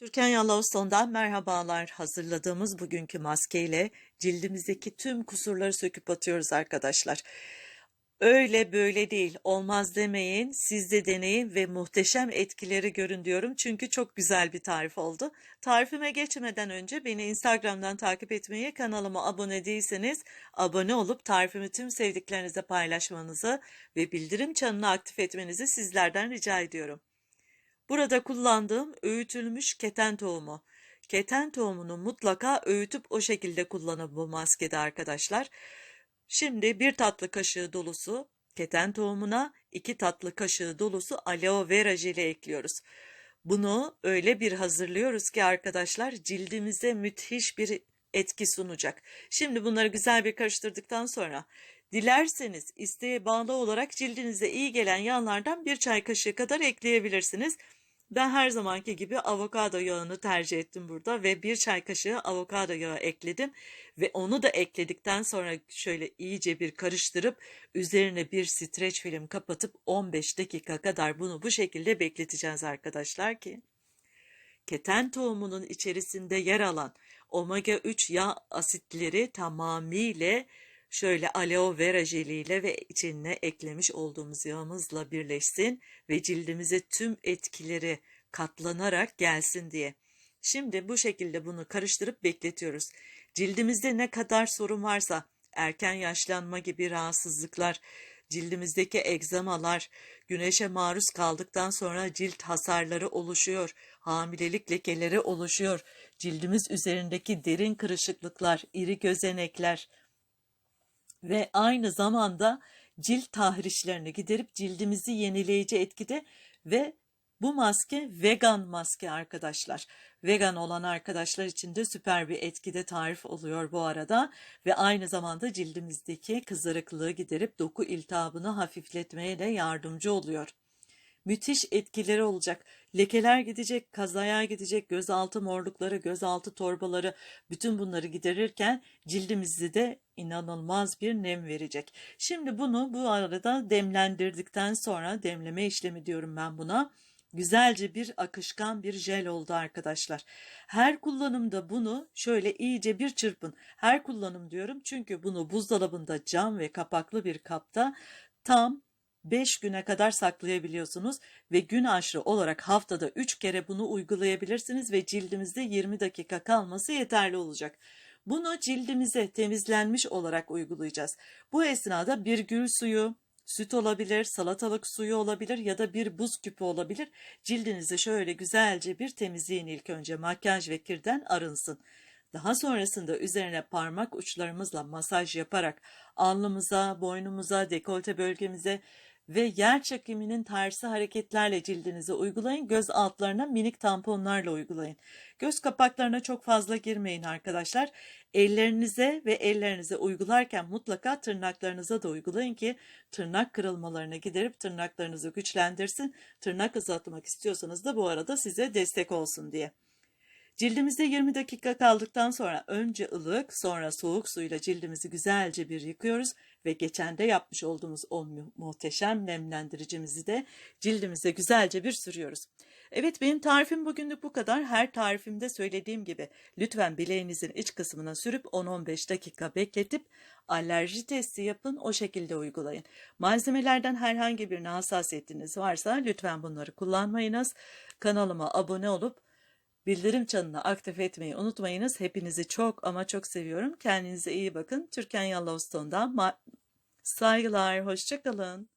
Türkan Yalavastoğ'dan merhabalar. Hazırladığımız bugünkü maskeyle cildimizdeki tüm kusurları söküp atıyoruz arkadaşlar. Öyle böyle değil, olmaz demeyin, siz de deneyin ve muhteşem etkileri görün diyorum. Çünkü çok güzel bir tarif oldu. Tarifime geçmeden önce beni Instagram'dan takip etmeyi, kanalıma abone değilseniz abone olup tarifimi tüm sevdiklerinize paylaşmanızı ve bildirim çanını aktif etmenizi sizlerden rica ediyorum. Burada kullandığım öğütülmüş keten tohumu. Keten tohumunu mutlaka öğütüp o şekilde kullanın bu maskede arkadaşlar. Şimdi bir tatlı kaşığı dolusu keten tohumuna iki tatlı kaşığı dolusu aloe vera jeli ekliyoruz. Bunu öyle bir hazırlıyoruz ki arkadaşlar cildimize müthiş bir etki sunacak. Şimdi bunları güzel bir karıştırdıktan sonra dilerseniz isteğe bağlı olarak cildinize iyi gelen yağlardan bir çay kaşığı kadar ekleyebilirsiniz. Ben her zamanki gibi avokado yağını tercih ettim burada ve bir çay kaşığı avokado yağı ekledim ve onu da ekledikten sonra şöyle iyice bir karıştırıp üzerine bir streç film kapatıp 15 dakika kadar bunu bu şekilde bekleteceğiz arkadaşlar ki keten tohumunun içerisinde yer alan omega 3 yağ asitleri tamamıyla şöyle aloe vera jeliyle ve içine eklemiş olduğumuz yağımızla birleşsin ve cildimize tüm etkileri katlanarak gelsin diye. Şimdi bu şekilde bunu karıştırıp bekletiyoruz. Cildimizde ne kadar sorun varsa erken yaşlanma gibi rahatsızlıklar, cildimizdeki egzamalar, güneşe maruz kaldıktan sonra cilt hasarları oluşuyor, hamilelik lekeleri oluşuyor, cildimiz üzerindeki derin kırışıklıklar, iri gözenekler, ve aynı zamanda cilt tahrişlerini giderip cildimizi yenileyici etkide ve bu maske vegan maske arkadaşlar. Vegan olan arkadaşlar için de süper bir etkide tarif oluyor bu arada ve aynı zamanda cildimizdeki kızarıklığı giderip doku iltihabını hafifletmeye de yardımcı oluyor müthiş etkileri olacak. Lekeler gidecek, kazaya gidecek, gözaltı morlukları, gözaltı torbaları bütün bunları giderirken cildimizi de inanılmaz bir nem verecek. Şimdi bunu bu arada demlendirdikten sonra demleme işlemi diyorum ben buna. Güzelce bir akışkan bir jel oldu arkadaşlar. Her kullanımda bunu şöyle iyice bir çırpın. Her kullanım diyorum çünkü bunu buzdolabında cam ve kapaklı bir kapta tam 5 güne kadar saklayabiliyorsunuz ve gün aşırı olarak haftada 3 kere bunu uygulayabilirsiniz ve cildimizde 20 dakika kalması yeterli olacak. Bunu cildimize temizlenmiş olarak uygulayacağız. Bu esnada bir gül suyu, süt olabilir, salatalık suyu olabilir ya da bir buz küpü olabilir. Cildinizi şöyle güzelce bir temizleyin ilk önce makyaj ve kirden arınsın. Daha sonrasında üzerine parmak uçlarımızla masaj yaparak alnımıza, boynumuza, dekolte bölgemize ve yer çekiminin tersi hareketlerle cildinize uygulayın. Göz altlarına minik tamponlarla uygulayın. Göz kapaklarına çok fazla girmeyin arkadaşlar. Ellerinize ve ellerinize uygularken mutlaka tırnaklarınıza da uygulayın ki tırnak kırılmalarını giderip tırnaklarınızı güçlendirsin. Tırnak uzatmak istiyorsanız da bu arada size destek olsun diye. Cildimizde 20 dakika kaldıktan sonra önce ılık sonra soğuk suyla cildimizi güzelce bir yıkıyoruz ve geçen de yapmış olduğumuz o muhteşem nemlendiricimizi de cildimize güzelce bir sürüyoruz. Evet benim tarifim bugünlük bu kadar. Her tarifimde söylediğim gibi lütfen bileğinizin iç kısmına sürüp 10-15 dakika bekletip alerji testi yapın o şekilde uygulayın. Malzemelerden herhangi bir hassasiyetiniz varsa lütfen bunları kullanmayınız. Kanalıma abone olup Bildirim çanını aktif etmeyi unutmayınız. Hepinizi çok ama çok seviyorum. Kendinize iyi bakın. Türkan Yallovstone'dan saygılar. Hoşçakalın.